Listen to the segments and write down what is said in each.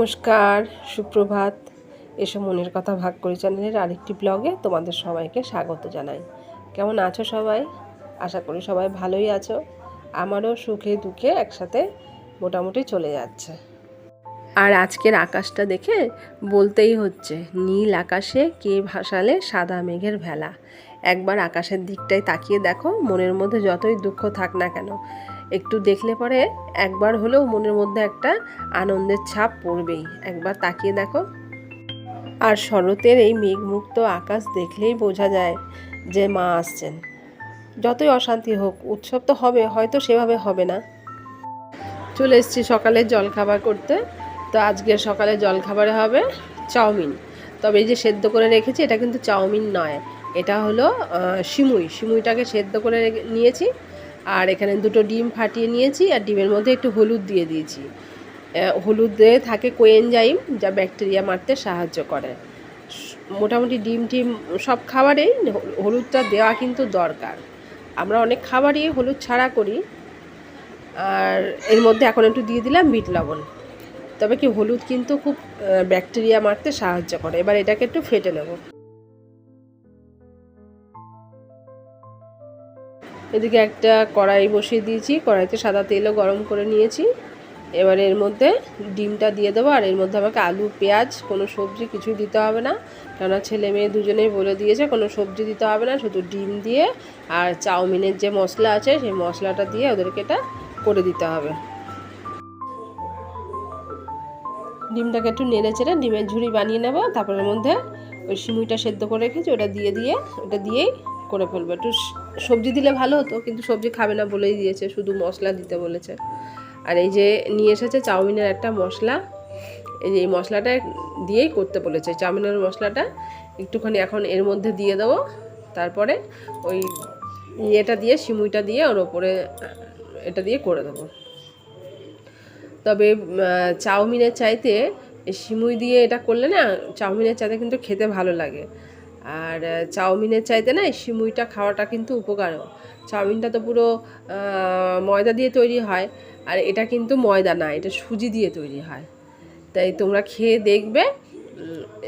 নমস্কার, সুপ্রভাত। এসব মনের কথা ভাগ করি চ্যানেলের আরেকটি ব্লগে তোমাদের সবাইকে স্বাগত জানাই। কেমন আছো সবাই? আশা করি সবাই ভালোই আছো। আমারও সুখে দুঃখে একসাথে মোটামুটি চলে যাচ্ছে। আর আজকের আকাশটা দেখে বলতেই হচ্ছে, নীল আকাশে কে ভাসালে সাদা মেঘের ভেলা? একবার আকাশের দিকটায় তাকিয়ে দেখো, মনের মধ্যে যতই দুঃখ থাক না কেন একটু দেখলে পরে একবার হলেও মনের মধ্যে একটা আনন্দের ছাপ পড়বেই। একবার তাকিয়ে দেখো। আর শরতের এই মেঘমুক্ত আকাশ দেখলেই বোঝা যায় যে মা আসছেন। যতই অশান্তি হোক, উৎসব তো হবে, হয়তো সেভাবে হবে না। চলে এসেছি সকালে জলখাবার করতে। তো আজকে সকালে জলখাবারে হবে চাউমিন। তবে এই যে সেদ্ধ করে রেখেছি, এটা কিন্তু চাউমিন নয়। এটা হলো সিমুই সিমুইটাকে সেদ্ধ করে নিয়েছি। আর এখানে দুটো ডিম ফাটিয়ে নিয়েছি আর ডিমের মধ্যে একটু হলুদ দিয়ে দিয়েছি। হলুদে থাকে কোয়েনজাইম যা ব্যাকটেরিয়া মারতে সাহায্য করে। মোটামুটি ডিম টিম সব খাবারেই হলুদটা দেওয়া কিন্তু দরকার। আমরা অনেক খাবারই হলুদ ছাড়া করি। আর এর মধ্যে এখন একটু দিয়ে দিলাম বিট লবণ। তবে কি হলুদ কিন্তু খুব ব্যাকটেরিয়া মারতে সাহায্য করে। এবার এটাকে একটু ফেটে নেব। এদিকে একটা কড়াই বসিয়ে দিয়েছি, কড়াইতে সাদা তেলও গরম করে নিয়েছি। এবার এর মধ্যে ডিমটা দিয়ে দেবো, আর এর মধ্যে আমাকে আলু, পেঁয়াজ, কোনো সবজি কিছুই দিতে হবে না। কেননা ছেলে মেয়ে দুজনেই বলে দিয়েছে, কোনো সবজি দিতে হবে না, শুধু ডিম দিয়ে আর চাউমিনের যে মশলা আছে, সেই মশলাটা দিয়ে ওদেরকে এটা করে দিতে হবে। ডিমটাকে একটু নেড়ে চেড়ে ডিমের ঝুড়ি বানিয়ে নেব তারপরের মধ্যে ওই সিমুইটা সেদ্ধ করে রেখেছি, ওটা দিয়ে দিয়ে, ওটা দিয়েই করে ফেলব। একটু সবজি দিলে ভালো হতো, কিন্তু সবজি খাবে না বলেই দিয়েছে, শুধু মশলা দিতে বলেছে। আর এই যে নিয়ে এসেছে চাউমিনের একটা মশলা, এই যে এই মশলাটা দিয়েই করতে বলেছে, চাউমিনের মশলাটা একটুখানি এখন এর মধ্যে দিয়ে দেবো, তারপরে ওই ইয়েটা দিয়ে, সিমুইটা দিয়ে ওর ওপরে এটা দিয়ে করে দেবো। তবে চাউমিনের চাইতে সিমুই দিয়ে এটা করলে না, চাউমিনের চাইতে কিন্তু খেতে ভালো লাগে। আর চাউমিনের চাইতে না সিমুইটা খাওয়াটা কিন্তু উপকারও। চাউমিনটা তো পুরো ময়দা দিয়ে তৈরি হয়, আর এটা কিন্তু ময়দা না, এটা সুজি দিয়ে তৈরি হয়। তাই তোমরা খেয়ে দেখবে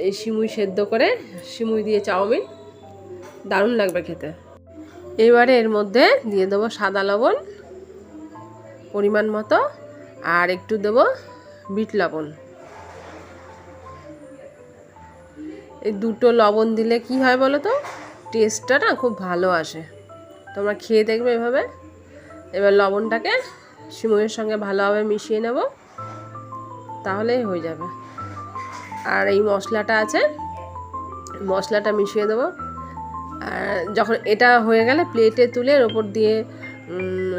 এই সিমুই সেদ্ধ করে সিমুই দিয়ে চাউমিন, দারুণ লাগবে খেতে। এবারে এর মধ্যে দিয়ে দেবো সাদা লবণ, পরিমাণ মতো, আর একটু দেবো বিট লবণ। এই দুটো লবণ দিলে কি হয় বলো তো? টেস্টটা না খুব ভালো আসে। তোমরা খেয়ে দেখবে এভাবে। এবার লবণটাকে সিমুয়ের সঙ্গে ভালোভাবে মিশিয়ে নেব। তাহলেই হয়ে যাবে। আর এই মশলাটা আছে, মশলাটা মিশিয়ে দেবো। আর যখন এটা হয়ে গেলে প্লেটে তুলে এর ওপর দিয়ে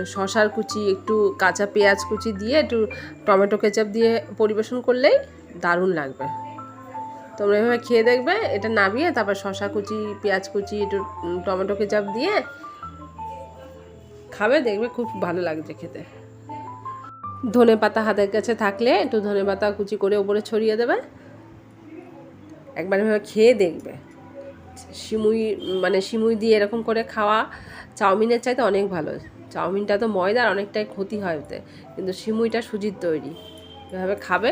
শশার কুচি, একটু কাঁচা পেঁয়াজ কুচি দিয়ে, একটু টমেটো কেচাপ দিয়ে পরিবেশন করলেই দারুণ লাগবে। তোমরা এভাবে খেয়ে দেখবে, এটা নামিয়ে তারপর শশা কুচি, পেঁয়াজ কুচি, একটু টমেটো কেচাপ দিয়ে খাবে, দেখবে খুব ভালো লাগছে খেতে। ধনে পাতা হাতের কাছে থাকলে একটু ধনে পাতা কুচি করে ওপরে ছড়িয়ে দেবে। একবার এভাবে খেয়ে দেখবে। সিমুই মানে সিমুই দিয়ে এরকম করে খাওয়া চাউমিনের চাইতে অনেক ভালো। চাউমিনটা তো ময়দার, অনেকটাই ক্ষতি হয় ওতে। কিন্তু সিমুইটা সুজির তৈরি। এভাবে খাবে।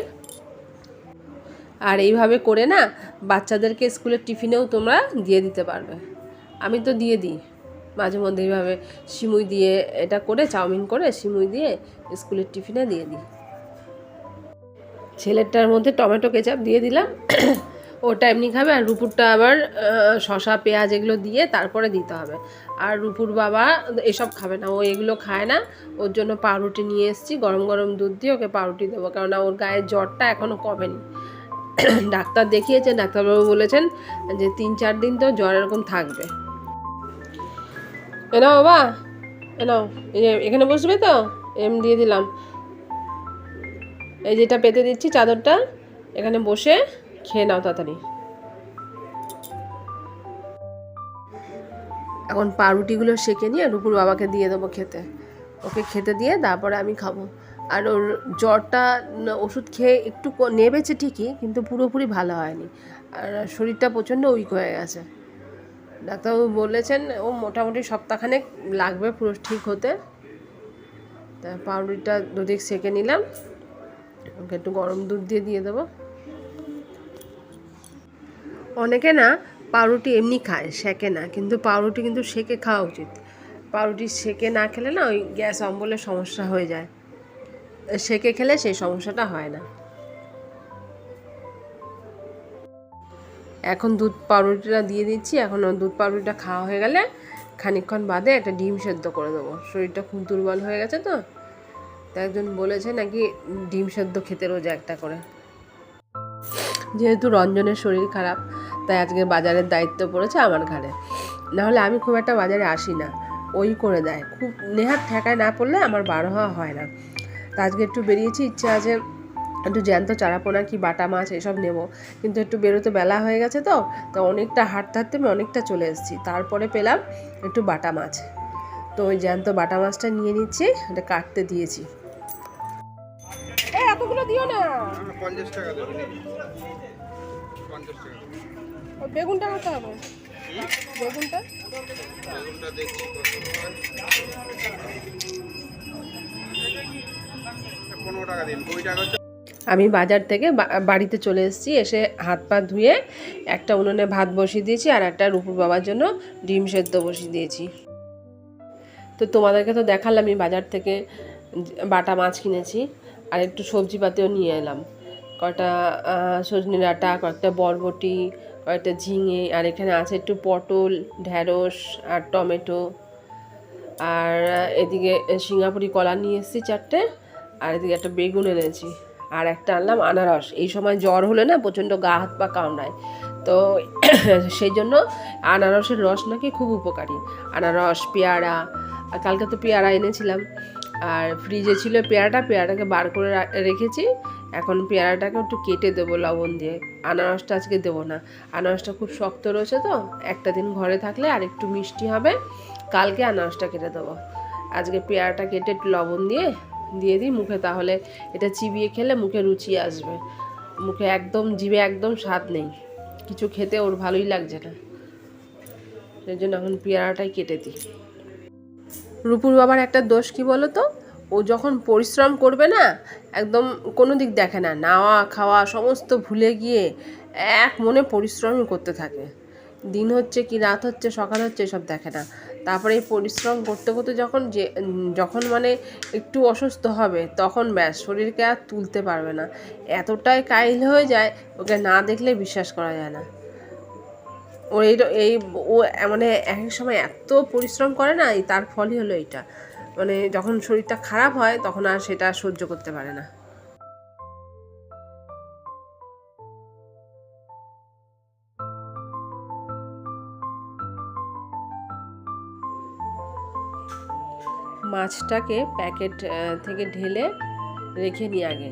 আর এইভাবে করে না বাচ্চাদেরকে স্কুলের টিফিনেও তোমরা দিয়ে দিতে পারবে। আমি তো দিয়ে দিই। মাঝে মধ্যে এইভাবে সিমুই দিয়ে এটা করে, চাউমিন করে সিমুই দিয়ে স্কুলের টিফিনে দিয়ে দিই। ছেলেরটার মধ্যে টমেটো কেচাপ দিয়ে দিলাম। ওটা এমনি খাবে আর রুপুরটা আবার শসা, পেঁয়াজ এগুলো দিয়ে তারপরে দিতে হবে। আর রুপুর বাবা এসব খাবে না, ও এগুলো খায় না। ওর জন্য পাউরুটি নিয়ে এসেছি, গরম গরম দুধ দিয়ে ওকে পাউরুটি দেবো। কেননা ওর গায়ের জ্বরটা এখনও কমেনি। ডাক্তার দেখিয়েছেন, ডাক্তারবাবু বলেছেন যে তিন চার দিন তো জ্বর এরকম থাকবে। এ নাও বাবা, এ নাও, এই যে এখানে বসবে তো? এম দিয়ে দিলাম। এই যেটা পেতে দিচ্ছি চাদরটা, এখানে বসে খেয়ে নাও তাড়াতাড়ি। এখন পাউরুটিগুলো সেঁকে নিয়ে রুপুর বাবাকে দিয়ে দেবো খেতে। ওকে খেতে দিয়ে তারপরে আমি খাব। আর ওর জ্বরটা ওষুধ খেয়ে একটু নেবেছে ঠিকই, কিন্তু পুরোপুরি ভালো হয়নি। আর শরীরটা প্রচণ্ড উইক হয়ে গেছে। ডাক্তারবাবু বলেছেন, ও মোটামুটি সপ্তাহখানেক লাগবে পুরো ঠিক হতে। তা পাউরুটিটা দুদিক সেঁকে নিলাম। ওকে একটু গরম দুধ দিয়ে দিয়ে দেবো। অনেকে না পাউরুটি এমনি খায়, সেকে না, কিন্তু পাউরুটি কিন্তু সেকে খাওয়া উচিত। পাউরুটি সেকে না খেলে না ওই গ্যাস অম্বলের সমস্যা হয়ে যায়। সেকে খেলে সেই সমস্যাটা হয় না। এখন দুধ পাউরুটিটা দিয়ে দিচ্ছি, এখন দুধ পাউরুটিটা খাওয়া হয়ে গেলে খানিকক্ষণ বাদে একটা ডিম সেদ্ধ করে দেবো। শরীরটা খুব দুর্বল হয়ে গেছে তো তো একজন বলেছে নাকি ডিম সেদ্ধ খেতে রোজ একটা করে। যেহেতু রঞ্জনের শরীর খারাপ, তাই আজকে বাজারের দায়িত্ব পড়েছে আমার ঘাড়ে। নাহলে আমি খুব একটা বাজারে আসি না, ওই করে দেয়। খুব নেহাত ঠেকায় না পড়লে আমার বার হওয়া হয় না। তা আজকে একটু বেরিয়েছি ইচ্ছে আছে একটু জ্যান্ত চারাপোনা কি বাটা মাছ এসব নেব। কিন্তু একটু বেরোতে বেলা হয়ে গেছে তো তো অনেকটা হাঁটতে হাঁটতে আমি অনেকটা চলে এসেছি। তারপরে পেলাম একটু বাটা মাছ। তো ওই জ্যান্ত বাটা মাছটা নিয়ে নিচ্ছি এটা কাটতে দিয়েছি। এতগুলো দিও না। টাকা টাকা বেগুনটা কত হবে? বেগুনটা? বেগুনটা দেখছি আমি বাজার থেকে বাড়িতে চলে এসেছি, এসে হাত পা ধুয়ে একটা উনুনে ভাত বসিয়ে দিয়েছি আর একটা রূপুর বাবার জন্য ডিম সেদ্ধ বসিয়ে দিয়েছি। তো তোমাদেরকে তো দেখালাম, আমি বাজার থেকে বাটা মাছ কিনেছি আর একটু সবজিপাতিও নিয়ে এলাম। কয়টা সজনে ডাঁটা, কয়েকটা বরবটি, কয়েকটা ঝিঙে আর এখানে আছে একটু পটল ঢ্যাঁড়স আর টমেটো। আর এদিকে সিঙ্গাপুরি কলা নিয়ে এসেছি চারটে। আর এদিকে একটা বেগুন এনেছি। আর একটা আনলাম আনারস। এই সময় জ্বর হলে না প্রচণ্ড গা হাত পা কামড়ায়। তো সেই জন্য আনারসের রস নাকি খুব উপকারী। আনারস, পেয়ারা, আর কালকে তো পেয়ারা এনেছিলাম। আর ফ্রিজে ছিল পেয়ারাটা, পেয়ারাটাকে বার করে রেখেছি। এখন পেয়ারাটাকে একটু কেটে দেবো লবণ দিয়ে। আনারসটা আজকে দেবো না। আনারসটা খুব শক্ত রয়েছে তো। একটা দিন ঘরে থাকলে আর একটু মিষ্টি হবে। কালকে আনারসটা কেটে দেবো। আজকে পেয়ারাটা কেটে একটু লবণ দিয়ে দিয়ে দিই মুখে, তাহলে এটা চিবিয়ে খেলে মুখে রুচি আসবে। মুখে একদম, জিভে একদম স্বাদ নেই। কিছু খেতে ওর ভালোই লাগছে না। সেই জন্য এখন পেয়ারাটাই কেটে দিই। রূপুর বাবার একটা দোষ কি বলো তো? ও যখন পরিশ্রম করবে না, একদম কোনো দিক দেখে না। নাওয়া, খাওয়া, সমস্ত ভুলে গিয়ে এক মনে পরিশ্রমই করতে থাকে। দিন হচ্ছে কি, রাত হচ্ছে, সকাল হচ্ছে, এসব দেখে না। তারপরে এই পরিশ্রম করতে করতে যখন যে, যখন মানে একটু অসুস্থ হবে, তখন ব্যাস শরীরকে আর তুলতে পারবে না। এতটাই কাইল হয়ে যায়, ওকে না দেখলে বিশ্বাস করা যায় না। ও এই এই ও মানে এক এক সময় এত পরিশ্রম করে না তার ফলই হলো এইটা। মানে যখন শরীরটা খারাপ হয়, তখন আর সেটা সহ্য করতে পারে না। মাছটাকে প্যাকেট থেকে ঢেলে রেখে নিই আগে।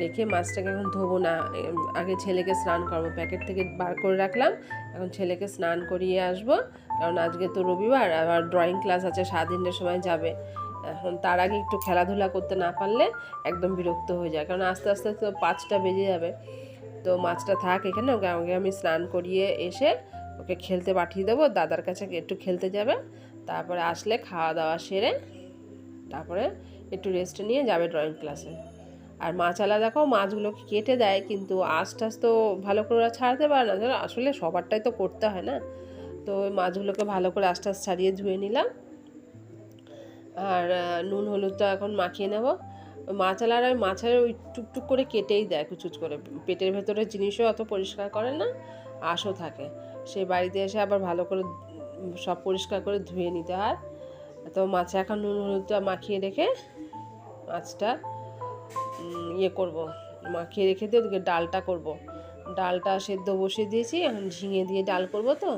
রেখে মাছটাকে এখন ধোবো না। আগে ছেলেকে স্নান করব। প্যাকেট থেকে বার করে রাখলাম। এখন ছেলেকে স্নান করিয়ে আসব। কারণ আজকে তো রবিবার, আবার ড্রয়িং ক্লাস আছে দিনের সময় যাবে। এখন তার আগে একটু খেলাধুলা করতে না পারলে একদম বিরক্ত হয়ে যায়। কারণ আস্তে আস্তে তো পাঁচটা বেজে যাবে। তো মাছটা থাক এখানে, ওকে আমাকে আমি স্নান করিয়ে এসে ওকে খেলতে পাঠিয়ে দেবো। দাদার কাছে একটু খেলতে যাবে। তারপরে আসলে খাওয়া দাওয়া সেরে তারপরে একটু রেস্ট নিয়ে যাবে ড্রয়িং ক্লাসে আর মাছালা দেখো মাছগুলোকে কেটে দেয়, কিন্তু আঁশ টাশ তো ভালো করে ওরা ছাড়তে পারে না। আসলে সবারটাই তো করতে হয় না? তো ওই মাছগুলোকে ভালো করে আঁশ টাশ ছাড়িয়ে ধুয়ে নিলাম। আর নুন, হলুদটা এখন মাখিয়ে নেব। মাছালার ওই মাছের ওই টুকটুক করে কেটেই দেয় কুচুচ করে। পেটের ভেতরে জিনিসও অত পরিষ্কার করে না, আঁশও থাকে। সে বাড়িতে এসে আবার ভালো করে সব পরিষ্কার করে ধুয়ে নিতে হয়। তো মাছে এখন নুন হলুদটা মাখিয়ে রেখে মাছটা ইয়ে করব। মাখিয়ে রেখে দিয়ে ওদিকে ডালটা করব। ডালটা সেদ্ধ বসিয়ে দিয়েছি, এখন ঝিঙে দিয়ে ডাল করব তো।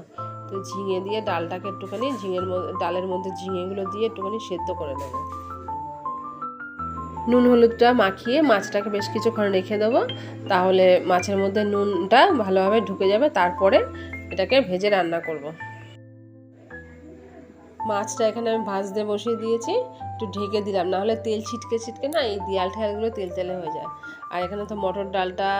তো ঝিঙে দিয়ে ডালটাকে একটুখানি ঝিঙের ডালের মধ্যে ঝিঙেগুলো দিয়ে একটুখানি সেদ্ধ করে নেব। নুন হলুদটা মাখিয়ে মাছটাকে বেশ কিছুক্ষণ রেখে দেবো, তাহলে মাছের মধ্যে নুনটা ভালোভাবে ঢুকে যাবে, তারপরে এটাকে ভেজে রান্না করব। মাছটা এখানে আমি ভাজতে বসিয়ে দিয়েছি, একটু ঢেকে দিলাম না হলে তেল ছিটকে ছিটকে না এই দিয়াল ঠেয়ালগুলো তেল তেলে হয়ে যায়। আর এখানে তো মটর ডালটা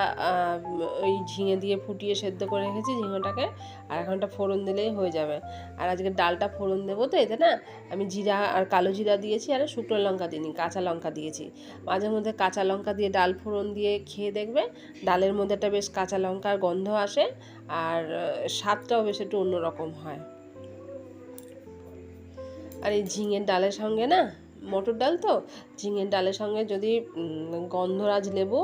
ওই ঝিঙে দিয়ে ফুটিয়ে সেদ্ধ করে রেখেছি ঝিঙেটাকে, আর এখন একটা ফোড়ন দিলেই হয়ে যাবে। আর আজকে ডালটা ফোড়ন দেবো তো এতে না, আমি জিরা আর কালো জিরা দিয়েছি আর শুকনো লঙ্কা দিইনি, কাঁচা লঙ্কা দিয়েছি। মাঝে মধ্যে কাঁচা লঙ্কা দিয়ে ডাল ফোড়ন দিয়ে খেয়ে দেখবে, ডালের মধ্যে একটা বেশ কাঁচা লঙ্কার গন্ধ আসে, আর স্বাদটাও বেশ একটু অন্যরকম হয়। আর এই ঝিঙের ডালের সঙ্গে না, মটর ডাল তো, ঝিঙের ডালের সঙ্গে যদি গন্ধরাজ লেবু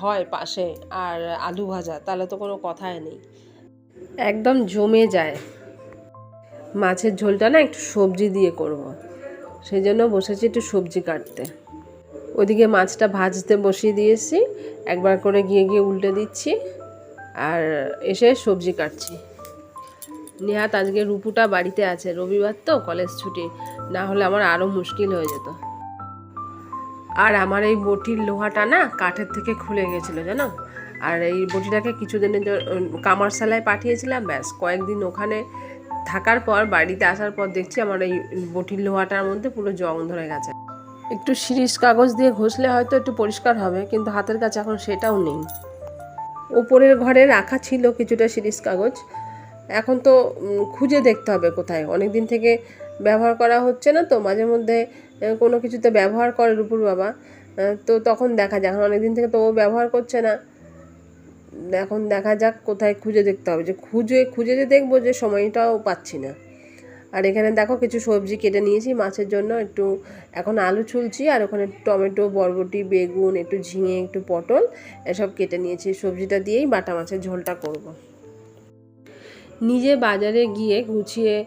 হয় পাশে আর আলু ভাজা, তাহলে তো কোনো কথাই নেই। একদম জমে যায়। মাছের ঝোলটা না একটু সবজি দিয়ে করব। সেই জন্য বসেছি একটু সবজি কাটতে। ওদিকে মাছটা ভাজতে বসিয়ে দিয়েছি, একবার করে গিয়ে গিয়ে উল্টে দিচ্ছি, আর এসে সবজি কাটছি। নেহাত আজকে রুপুটা বাড়িতে আছে। রবিবার তো কলেজ ছুটি। না হলে আমার আরও মুশকিল হয়ে যেত। আর আমার এই বটির লোহাটা না কাঠের থেকে খুলে গেছিল, জানো? আর এই বটিটাকে কিছুদিনের কামারশালায় পাঠিয়েছিলাম, ব্যাস। কয়েকদিন ওখানে থাকার পর, বাড়িতে আসার পর দেখছি আমার এই বটির লোহাটার মধ্যে পুরো জং ধরে গেছে। একটু শিরিষ কাগজ দিয়ে ঘষলে হয়তো একটু পরিষ্কার হবে, কিন্তু হাতের কাছে এখন সেটাও নেই। ওপরের ঘরে রাখা ছিল কিছুটা শিরিষ কাগজ। এখন তো খুঁজে দেখতে হবে কোথায়। অনেক দিন থেকে ব্যবহার করা হচ্ছে না তো, মাঝে মধ্যে কোনো কিছুতে ব্যবহার করে রূপুর বাবা। তো তখন দেখা যাক, এখন অনেক দিন থেকে তো ও ব্যবহার করছে না। এখন দেখা যাক কোথায় খুঁজে দেখতে হবে। যে খুঁজে খুঁজে যে দেখব যে সময়টাও পাচ্ছি না। আর এখানে দেখো কিছু সবজি কেটে নিয়েছি মাছের জন্য। একটু এখন আলু ছুলছি আর ওখানে টমেটো, বরবটি, বেগুন, একটু ঝিঙে, একটু পটল, এসব কেটে নিয়েছি। সবজিটা দিয়েই বাটা মাছের ঝোলটা করব। নিজে বাজারে গিয়ে গুছিয়ে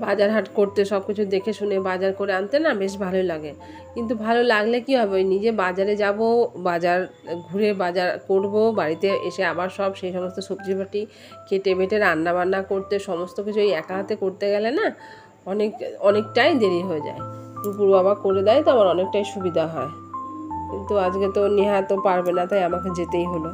বাজার হাট করতে সব কিছু দেখে শুনে বাজার করে আনতে না বেশ ভালোই লাগে। কিন্তু ভালো লাগলে কি হবে? ওই নিজে বাজারে যাব, বাজার ঘুরে বাজার করব, বাড়িতে এসে আবার সব সেই সমস্ত সবজি পাটি কেটে বেটে রান্না বান্না করতে, সমস্ত কিছু এই একা হাতে করতে গেলে না অনেক, অনেকটাই দেরি হয়ে যায়। দুপুর বাবা করে দেয় তো আমার অনেকটাই সুবিধা হয়। কিন্তু আজকে তো নেহা তো পারবে না, তাই আমাকে যেতেই হলো।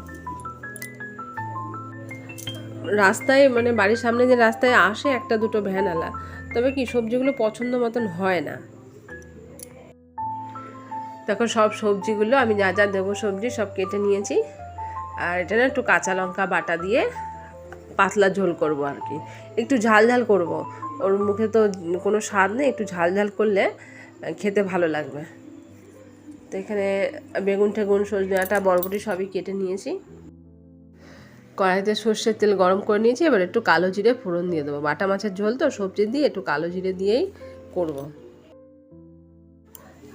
রাস্তায় মানে বাড়ির সামনে যে রাস্তায় আসে একটা দুটো ভ্যানওয়ালা, তবে কি সবজিগুলো পছন্দ মতন হয় না? দেখো, সব সবজিগুলো আমি যা যা দেবো সবজি সব কেটে নিয়েছি। আর এটা না একটু কাঁচা লঙ্কা বাটা দিয়ে পাতলা ঝোল করব আর কি। একটু ঝাল ঝাল করব। ওর মুখে তো কোনো স্বাদ নেই, একটু ঝাল ঝাল করলে খেতে ভালো লাগবে। তো এখানে বেগুন টেগুন সজনাটা বরবটি সবই কেটে নিয়েছি। কড়াইতে সর্ষের তেল গরম করে নিয়েছি, এবার একটু কালো জিরে ফোড়ন দিয়ে দেবো। বাটা মাছের ঝোল তো, সবজি দিয়ে একটু কালো জিরে দিয়েই করব।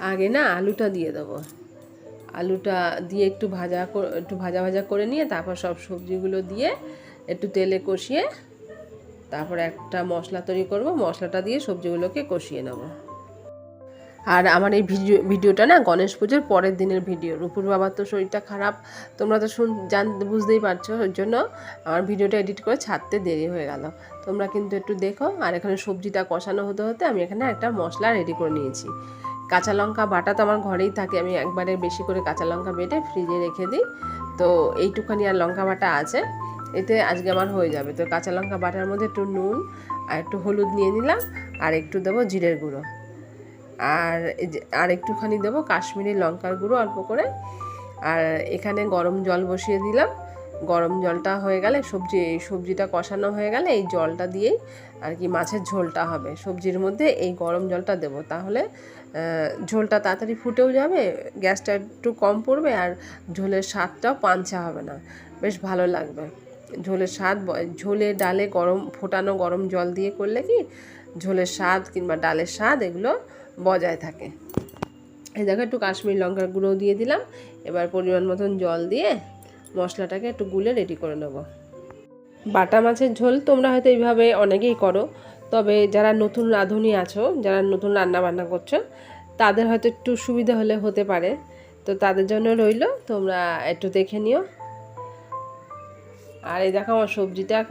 আগে না আলুটা দিয়ে দেবো। আলুটা দিয়ে একটু ভাজা একটু ভাজা ভাজা করে নিয়ে তারপর সব সবজিগুলো দিয়ে একটু তেলে কষিয়ে তারপর একটা মশলা তৈরি করব। মশলাটা দিয়ে সবজিগুলোকে কষিয়ে নেব। আর আমার এই ভিডিও, ভিডিওটা না গণেশ পুজোর পরের দিনের ভিডিও। রূপুর বাবার তো শরীরটা খারাপ, তোমরা তো শুন, জান, বুঝতেই পারছ ওই জন্য। আমার ভিডিওটা এডিট করে ছাড়তে দেরি হয়ে গেল। তোমরা কিন্তু একটু দেখো, আর এখানে সবজিটা কষানো হতে হতে আমি এখানে একটা মশলা রেডি করে নিয়েছি। কাঁচা লঙ্কা বাটা তো আমার ঘরেই থাকে, আমি একবারে বেশি করে কাঁচা লঙ্কা বেটে ফ্রিজে রেখে দিই। তো এইটুখানি আর লঙ্কা বাটা আছে, এতে আজকে আমার হয়ে যাবে। তো কাঁচা লঙ্কা বাটার মধ্যে একটু নুন আর একটু হলুদ নিয়ে নিলাম, আর একটু দেবো জিরের গুঁড়ো। আর আর একটুখানি দেবো কাশ্মীরি লঙ্কার গুঁড়ো অল্প করে। আর এখানে গরম জল বসিয়ে দিলাম। গরম জলটা হয়ে গেলে, সবজি, এই সবজিটা কষানো হয়ে গেলে এই জলটা দিয়েই আর কি মাছের ঝোলটা হবে। সবজির মধ্যে এই গরম জলটা দেবো। তাহলে ঝোলটা তাড়াতাড়ি ফুটেও যাবে, গ্যাসটা একটু কম পড়বে আর ঝোলের স্বাদটাও পাঞ্চা হবে না। বেশ ভালো লাগবে। ঝোলের স্বাদ ঝোলে ডালে গরম, ফোটানো গরম জল দিয়ে করলে কি? ঝোলের স্বাদ কিংবা ডালের স্বাদ এগুলো বজায় থাকে। এই দেখো, একটু কাশ্মীর লঙ্কার গুঁড়ো দিয়ে দিলাম। এবার পরিমাণ মতন জল দিয়ে মশলাটাকে একটু গুলে রেডি করে নেব। বাটা মাছের ঝোল তোমরা হয়তো এইভাবে অনেকেই করো, তবে যারা নতুন রাঁধুনি আছো, যারা নতুন রান্না বান্না করছ, তাদের হয়তো একটু সুবিধা হলে হতে পারে। তো তাদের জন্য রইল, তোমরা একটু দেখে নিও। আর এই দেখো, আমার সবজিটা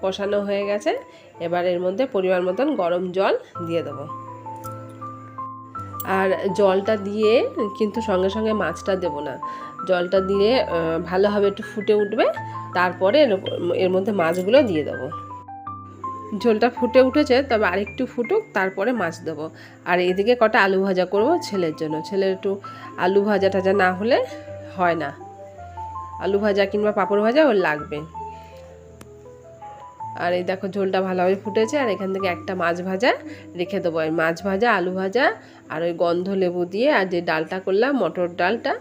কষানো হয়ে গেছে। এবার এর মধ্যে পরিমাণ মতন গরম জল দিয়ে দেবো। আর জলটা দিয়ে কিন্তু সঙ্গে সঙ্গে মাছটা দেবো না। জলটা দিয়ে ভালোভাবে একটু ফুটে উঠবে, তারপরে এর মধ্যে মাছগুলো দিয়ে দেবো। ঝোলটা ফুটে উঠেছে, তবে আরেকটু ফুটুক, তারপরে মাছ দেবো। আর এদিকে কটা আলু ভাজা করব ছেলের জন্য। ছেলের একটু আলু ভাজা টাজা না হলে হয় না। আলু ভাজা কিংবা পাঁপড় ভাজা ওর লাগবে। আর এই দেখো ঝোলটা ভালোভাবে ফুটেছে, আর এখান থেকে একটা মাছ ভাজা রেখে দেবো। এই মাছ ভাজা, আলু ভাজা আর ওই গন্ধ লেবু দিয়ে, আর যে ডালটা করলাম, মটর ডালটা,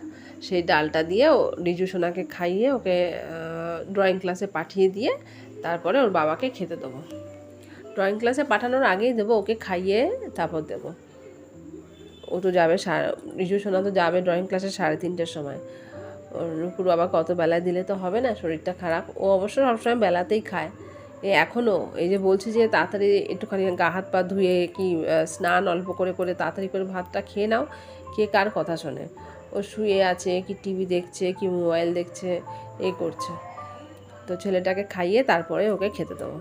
সেই ডালটা দিয়ে ও রিজু সোনাকে খাইয়ে ওকে ড্রয়িং ক্লাসে পাঠিয়ে দিয়ে তারপরে ওর বাবাকে খেতে দেবো। ড্রয়িং ক্লাসে পাঠানোর আগেই দেবো, ওকে খাইয়ে তারপর দেবো। ও তো যাবে রিজু সোনা তো যাবে ড্রয়িং ক্লাসে সাড়ে তিনটের সময়। ওর রূপুর বাবা কত বেলায় দিলে তো হবে না, শরীরটা খারাপ। ও অবশ্য সবসময় বেলাতেই খায়। এখনও এই যে বলছি যে তাড়াতাড়ি একটুখানি গা হাত পা ধুয়ে কি স্নান অল্প করে করে তাড়াতাড়ি করে ভাতটা খেয়ে নাও কে কার কথা শোনে? ও শুয়ে আছে, কি টিভি দেখছে, কি মোবাইল দেখছে, এ করছে। তো ছেলেটাকে খাইয়ে তারপরে ওকে খেতে দেবো।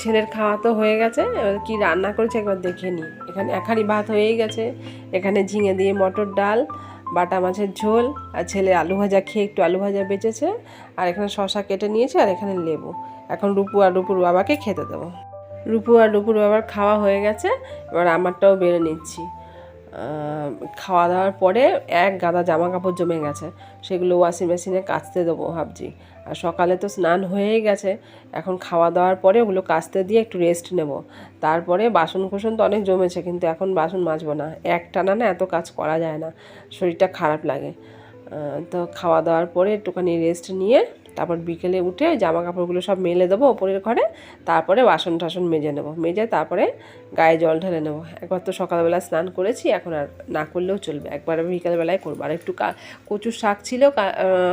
ছেলের খাওয়া তো হয়ে গেছে কি রান্না করেছে একবার দেখে নিই এখানে একারি ভাত হয়েই গেছে, এখানে ঝিঙে দিয়ে মটর ডাল, বাটা মাছের ঝোল, আর ছেলে আলু ভাজা খেয়ে একটু আলু ভাজা বেঁচেছে, আর এখানে শশা কেটে নিয়েছে, আর এখানে লেবু। এখন রূপু আর রূপুর বাবাকে খেতে দেবো। রূপু আর রূপুর বাবার খাওয়া হয়ে গেছে, এবার আমারটাও বেড়ে নিচ্ছি। খাওয়া দাওয়ার পরে এক গাদা জামা কাপড় জমে গেছে, সেগুলো ওয়াশিং মেশিনে কাচতে দেবো ভাবছি। আর সকালে তো স্নান হয়েই গেছে। এখন খাওয়া দাওয়ার পরে ওগুলো কাস্তে দিয়ে একটু রেস্ট নেব। তারপরে বাসন কুসন তো অনেক জমেছে, কিন্তু এখন বাসন মাজবো না। এক টানা না এত কাজ করা যায় না। শরীরটা খারাপ লাগে। তো খাওয়া দাওয়ার পরে একটুখানি রেস্ট নিয়ে তারপর বিকেলে উঠে জামা কাপড়গুলো সব মেলে দেবো ওপরের ঘরে, তারপরে বাসন টাসন মেজে নেব। মেজে তারপরে গায়ে জল ঢেলে নেব। একবার তো সকালবেলা স্নান করেছি, এখন আর না করলেও চলবে। একবার আমি বিকালবেলায় করব। আর একটু কা- কচুর শাক ছিল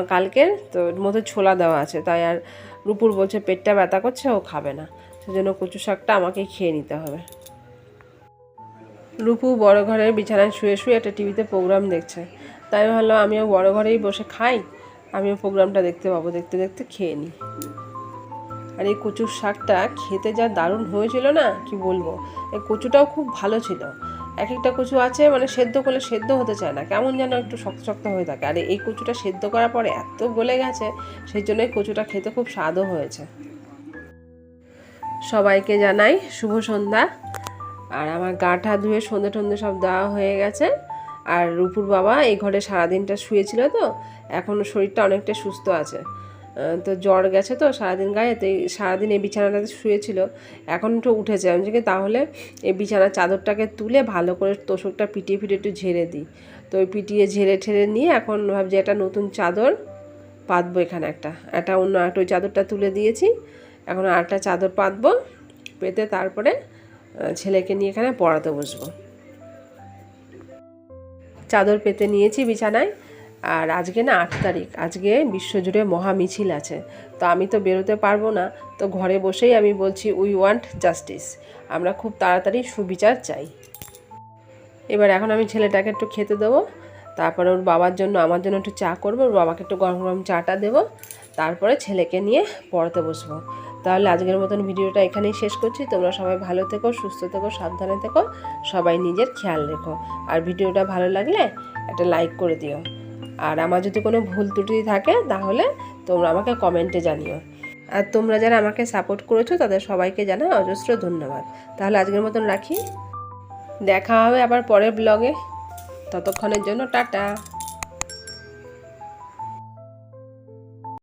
কালকের, তো মধ্যে ছোলা দেওয়া আছে, তাই আর রূপুর বলছে পেটটা ব্যথা করছে, ও খাবে না। সেজন্য কচু শাকটা আমাকেই খেয়ে নিতে হবে। রূপু বড় ঘরের বিছানায় শুয়ে শুয়ে একটা টিভিতে প্রোগ্রাম দেখছে। তাই ভাবলাম আমিও বড় ঘরেই বসে খাই। আমিও প্রোগ্রামটা দেখতে পাবো। দেখতে দেখতে খেয়ে নিই। আর এই কচুর শাকটা খেতে যা দারুণ হয়েছিল না, কি বলব? এই কচুটাও খুব ভালো ছিল। এক একটা কচু আছে মানে সেদ্ধ করলে সেদ্ধ হতে চায় না। কেমন যেন একটু শক্ত শক্ত হয়ে থাকে। আর এই কচুটা সেদ্ধ করার পরে এত গলে গেছে, সেই জন্য এই কচুটা খেতে খুব স্বাদও হয়েছে। সবাইকে জানাই শুভ সন্ধ্যা। আর আমার গাটা ধুয়ে সন্ধে টন্ধে সব দেওয়া হয়ে গেছে। আর রূপুর বাবা এই ঘরে সারাদিনটা শুয়েছিল তো, এখন শরীরটা অনেকটা সুস্থ আছে। তো জ্বর গেছে তো সারাদিন গায়ে, তো এই সারাদিন এই বিছানাটাতে শুয়েছিল। এখন একটু উঠেছে। আমি যে তাহলে এই বিছানার চাদরটাকে তুলে ভালো করে তোষকটা পিটিয়ে পিটিয়ে একটু ঝেড়ে দিই। তো ওই পিটিয়ে ঝেড়ে ঠেড়ে নিয়ে এখন ভাবছি একটা নতুন চাদর পাতবো এখানে একটা। একটা অন্য একটা ওই চাদরটা তুলে দিয়েছি। এখন আরেকটা চাদর পাতবো, পেতে তারপরে ছেলেকে নিয়ে এখানে পড়াতে বসবো। চাদর পেতে নিয়েছি বিছানায়। আর আজকে না আট তারিখ, আজকে বিশ্বজুড়ে মহা মিছিল আছে। তো আমি তো বেরোতে পারব না, তো ঘরে বসেই আমি বলছি উই ওয়ান্ট জাস্টিস আমরা খুব তাড়াতাড়ি সুবিচার চাই। এবার এখন আমি ছেলেটাকে একটু খেতে দেবো, তারপরে ওর বাবার জন্য, আমার জন্য একটু চা করব, ওর বাবাকে একটু গরম গরম চাটা দেবো, তারপরে ছেলেকে নিয়ে পড়াতে বসবো। তাহলে আজকের মতন ভিডিওটা এখানেই শেষ করছি। তোমরা সবাই ভালো থেকো, সুস্থ থেকো, সাবধানে থেকো, সবাই নিজের খেয়াল রেখো। আর ভিডিওটা ভালো লাগলে একটা লাইক করে দিও। আর আমার যদি কোনো ভুল ত্রুটি থাকে, তাহলে তোমরা আমাকে কমেন্টে জানিও। আর তোমরা যারা আমাকে সাপোর্ট করেছ, তাদের সবাইকে জানা অজস্র ধন্যবাদ। তাহলে আজকের মতন রাখি। দেখা হবে আবার পরের ব্লগে ততক্ষণের জন্য টাটা।